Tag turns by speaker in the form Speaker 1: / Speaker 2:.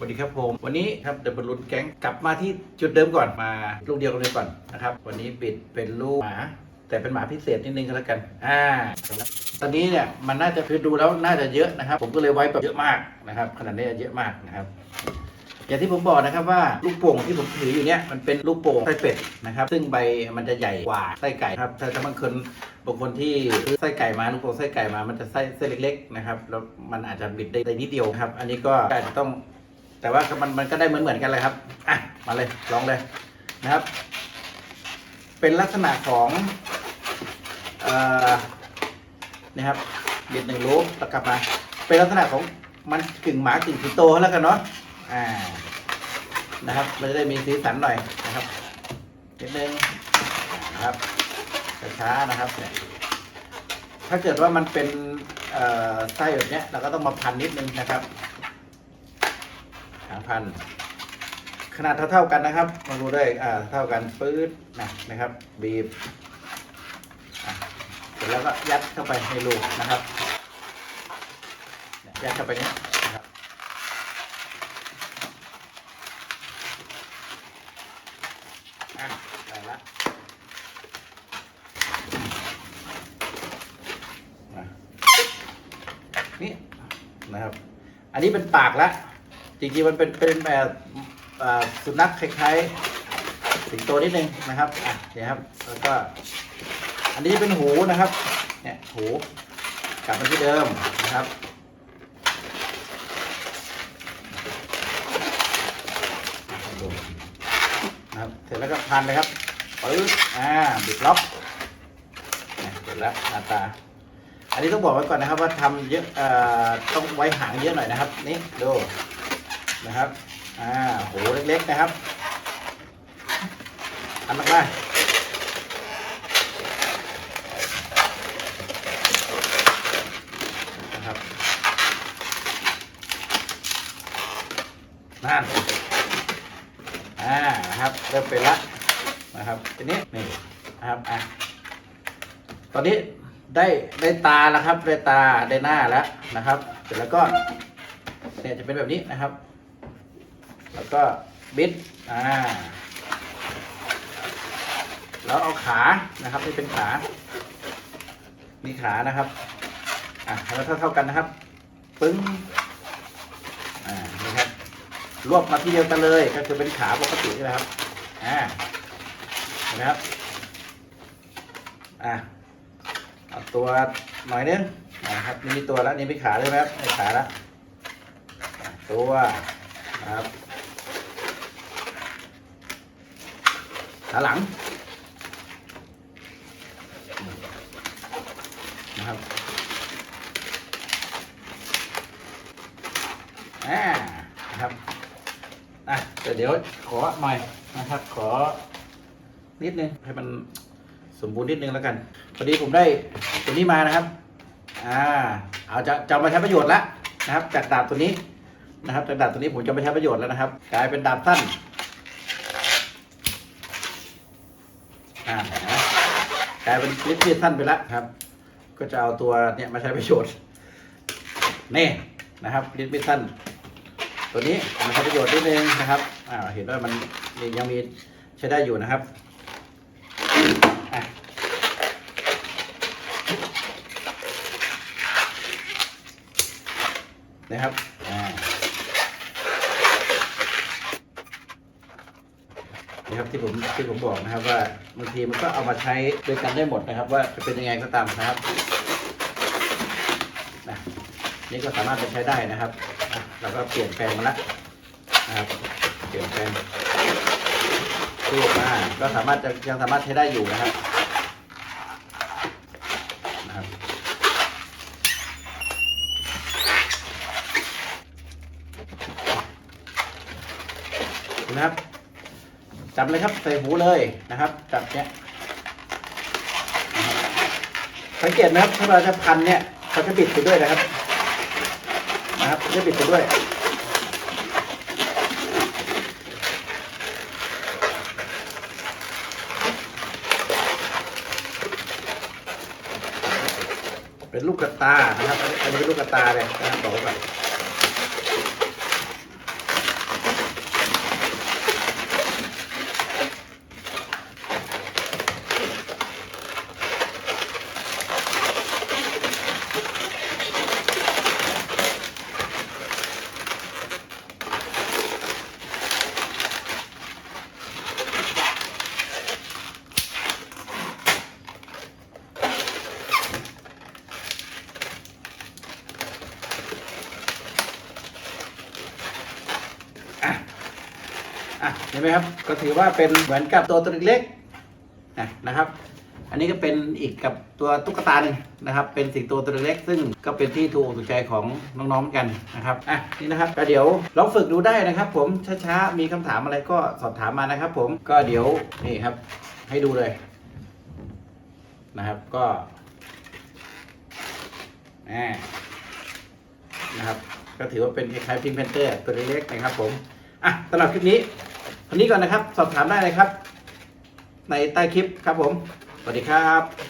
Speaker 1: สวัสดีครับผมวันนี้ครับเดบอลลูนแก๊งกลับมาที่จุดเดิมก่อนมาลูกเดียวกันเลยก่อนนะครับ วันนี้บิดเป็นลูกหมา แต่เป็นหมาพิเศษนิดนึงก็แล้วกันอ่าตอนนี้เนี่ยมันน่าจะคือดูแล้วน่าจะเยอะนะครับ ผมก็เลยไว้แบบเยอะมากนะครับขนาดนี้เยอะมากนะครับอย่างที่ผมบอกนะครับว่าลูกโป่งที่ผมถืออยู่เนี่ยมันเป็นลูกโป่งไส้เป็ดนะครับ ซึ่งใบมันจะใหญ่กว่าไส้ไก่ครับถ้าบางคนบางคนที่ซื้อไส้ไก่มาลูกโป่งไส้ไก่มามันจะไส้ไส้เล็กๆนะครับแล้วมันอาจจะบิดได้นิดเดียวครับ อันนี้ก็อาจจะต้อง แต่ว่ามันมันก็ได้เหมือนเหมือนกันเลยครับอะมาเลยลองเลยนะครับ เป็นลักษณะของเอ่อนี่ครับบิดหนึ่งลูกแล้วกลับมา เป็นลักษณะของมันกึ่งหมากึ่งสิงโตแล้วกันเนาะอ่านะครับ มันจะได้มีสีสันหน่อยนะครับนิดนึงนะครับช้าๆนะครับเนี่ยถ้าเกิดว่ามันเป็นไส้แบบเนี้ยเราก็ต้องมาพันนิดนึงนะครับ พันขนาดเท่าๆกันนะครับมาดูด้วยอ่าเท่ากันปื๊ดนะนะครับ บีบเสร็จแล้วก็ยัดเข้าไปในรูนะครับยัดเข้าไปเนี้ยนะครับอะได้ละมานี่นะครับ อันนี้เป็นปากและ จริงๆมันเป็นเป็นแบบสุนัขคล้ายๆสิงโตนิดนึงนะครับอะเดี๋ยวครับแล้วก็ อันนี้เป็นหูนะครับเนี่ยหูกลับมาที่เดิมนะครับนะครับเสร็จแล้วก็พันเลยครับปึ๊บอ่าบิดล็อกเสร็จแล้วหน้าตา อันนี้ต้องบอกไว้ก่อนนะครับว่าทำเยอะเอ่อต้องไว้หางเยอะหน่อยนะครับ นี่ดู นะครับ อ่า โห เล็กๆนะครับอันมากมานะครับนั่นอ่า นะครับ เริ่มเป็นละนะครับ ทีนี้ นี่ นะครับ อะ ตอนนี้ได้ได้ตาแล้วครับ ได้ตาได้หน้าแล้วนะครับ เสร็จแล้วก็เนี่ยจะเป็นแบบนี้นะครับ แล้วก็บิดอ่าแล้วเอาขานะครับนี่เป็นขา มีขานะครับอะแล้วเท่าเท่ากันนะครับ ปึ้งอ่านี่ครับรวบมาที่เดียวกันเลยก็คือเป็นขาปกตินะครับอ่านไหมครับอ่าเอาตัวหน่อยนึงนะครับนี่มีตัวแล้วนี่มีขาเลยไหมครับมีขาแล้วอะตัวนะครับ ขาหลังนะครับอ่านะครับอะแต่เดี๋ยวขอหน่อยนะครับ ขอนิดนึงให้มันสมบูรณ์นิดนึงแล้วกันพอดีผมได้ตัวนี้มานะครับอ่าเอาจะจะมาใช้ประโยชน์แล้วนะครับ จากดาบตัวนี้นะครับจากดาบตัวนี้ผมจะไม่ใช้ประโยชน์แล้วนะครับ กลายเป็นดาบสั้น อ่าเห็นไหมก ลายเป็นคลิปที่สั้นไปแล้วครับ ก็จะเอาตัวเนี่ยมาใช้ประโยชน์นี่นะครับลิปมิสั้นตัวนี้มาใช้ประโยชน์นิดนึงนะครับอ่าเห็นว่ามันยังมีใช้ได้อยู่นะครับนะครับ นี่ครับที่ผมที่ผมบอกนะครับว่าบางทีมันก็เอามาใช้ด้วยกันได้หมดนะครับ ว่าจะเป็นยังไงก็ตามนะครับนะนี่ก็สามารถไปใช้ได้นะครับเราก็เปลี่ยนแปลงมาแล้วนะครับเปลี่ยนแปลงรูปมาก็สามารถจะยังสามารถใช้ได้อยู่นะครับนะครับนะครับ จับเลยครับใส่หูเลยนะครับ จับเนี้ยสังเกตนะครับถ้าเราจะพันเนี่ยเขาจะบิดไปด้วยนะครับ นะครับเขาจะบิดไปด้วยเป็นลูกกระตานะครับ อันนี้เป็นลูกกระตาเลยนะครับบอกไว้ก่อน อะเห็นไหมครับก็ถือว่าเป็นเหมือนกับตัวตัวเล็กนะครับ อันนี้ก็เป็นอีกกับตัวตุ๊กตาหนึ่งนะครับ เป็นสิ่งโตตัวเล็กซึ่งก็เป็นที่ถูกถูกใจของน้องๆเหมือนกันนะครับอะนี่นะครับก็เดี๋ยวลองฝึกดูได้นะครับ ผมช้าๆมีคำถามอะไรก็สอบถามมานะครับ ผมก็เดี๋ยวนี่ครับ ให้ดูเลย นะครับก็อ่านะครับ ก็ถือว่าเป็นคล้ายๆพิงเพนเตอร์ตัวเล็กๆนะครับ ผมอะสำหรับคลิปนี้ คนนี้ก่อนนะครับ สอบถามได้เลยครับ ในใต้คลิปครับผม สวัสดีครับ